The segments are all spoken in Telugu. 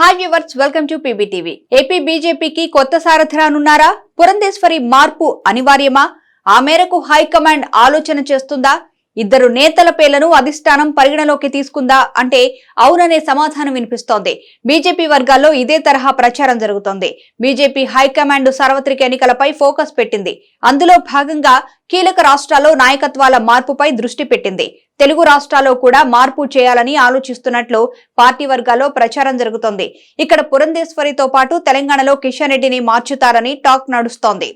Hi viewers welcome to PBTV AP బీజేపీకి కొత్త సారథి రానున్నారా? పురంధేశ్వరి మార్పు అనివార్యమా? ఆ మేరకు హైకమాండ్ ఆలోచన చేస్తుందా? ఇద్దరు నేతల పేర్లను అధిష్టానం పరిగణలోకి తీసుకుందా? అంటే అవుననే సమాధానం వినిపిస్తోంది. బీజేపీ వర్గాల్లో ఇదే తరహా ప్రచారం జరుగుతోంది. బీజేపీ హైకమాండ్ సార్వత్రిక ఎన్నికలపై ఫోకస్ పెట్టింది. అందులో భాగంగా కీలక రాష్ట్రాల్లో నాయకత్వాల మార్పుపై దృష్టి పెట్టింది. తెలుగు రాష్ట్రాల్లో కూడా మార్పు చేయాలని ఆలోచిస్తున్నట్లు పార్టీ వర్గాల్లో ప్రచారం జరుగుతోంది. ఇక్కడ పురంధేశ్వరితో పాటు తెలంగాణలో కిషన్ రెడ్డిని మార్చుతారని టాక్ నడుస్తోంది.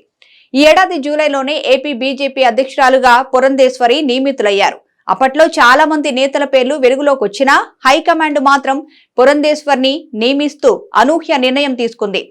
ఈ ఏడాది జూలైలోనే ఏపీ బీజేపీ అధ్యక్షురాలుగా పురంధేశ్వరి నియమితులయ్యారు. అప్పట్లో చాలా మంది నేతల పేర్లు వెలుగులోకి వచ్చినా హైకమాండ్ మాత్రం పురంధేశ్వర్ని నియమిస్తూ అనూహ్య నిర్ణయం తీసుకుంది.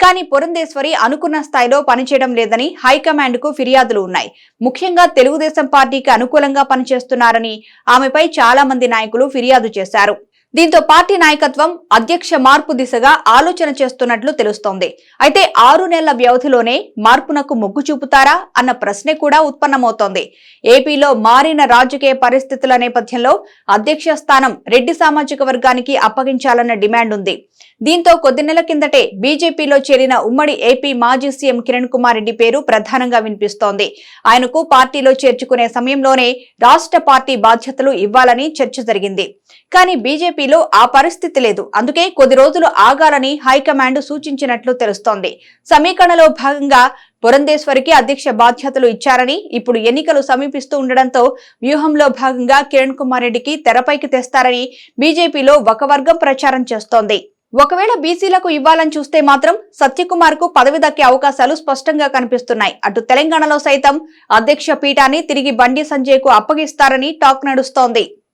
కానీ పురంధేశ్వరి అనుకున్న స్థాయిలో పనిచేయడం లేదని హైకమాండ్కు ఫిర్యాదులు ఉన్నాయి. ముఖ్యంగా తెలుగుదేశం పార్టీకి అనుకూలంగా పనిచేస్తున్నారని ఆమెపై చాలా మంది నాయకులు ఫిర్యాదు చేశారు. దీంతో పార్టీ నాయకత్వం అధ్యక్ష మార్పు దిశగా ఆలోచన చేస్తున్నట్లు తెలుస్తోంది. అయితే ఆరు నెలల వ్యవధిలోనే మార్పునకు మొగ్గు చూపుతారా అన్న ప్రశ్నే కూడా ఉత్పన్నమవుతోంది. ఏపీలో మారిన రాజకీయ పరిస్థితుల నేపథ్యంలో అధ్యక్ష స్థానం రెడ్డి సామాజిక వర్గానికి అప్పగించాలన్న డిమాండ్ ఉంది. దీంతో కొద్ది నెలల కిందటే బీజేపీలో చేరిన ఉమ్మడి ఏపీ మాజీ సీఎం కిరణ్ కుమార్ రెడ్డి పేరు ప్రధానంగా వినిపిస్తోంది. ఆయనకు పార్టీలో చేర్చుకునే సమయంలోనే రాష్ట్ర పార్టీ బాధ్యతలు ఇవ్వాలని చర్చ జరిగింది. కానీ బీజేపీలో ఆ పరిస్థితి లేదు. అందుకే కొద్ది రోజులు ఆగాలని హైకమాండ్ సూచించినట్లు తెలుస్తోంది. సమీకరణలో భాగంగా పురంధేశ్వరికి అధ్యక్ష బాధ్యతలు ఇచ్చారని ఇప్పుడు ఎన్నికలు సమీపిస్తూ ఉండడంతో వ్యూహంలో భాగంగా కిరణ్ కుమార్ రెడ్డికి తెరపైకి తెస్తారని బీజేపీలో ఒక వర్గం ప్రచారం చేస్తోంది. ఒకవేళ బీసీలకు ఇవ్వాలని చూస్తే మాత్రం సత్యకుమార్కు పదవి దక్కే అవకాశాలు స్పష్టంగా కనిపిస్తున్నాయి. అటు తెలంగాణలో సైతం అధ్యక్ష పీఠాన్ని తిరిగి బండి సంజయ్కు అప్పగిస్తారని టాక్ నడుస్తోంది.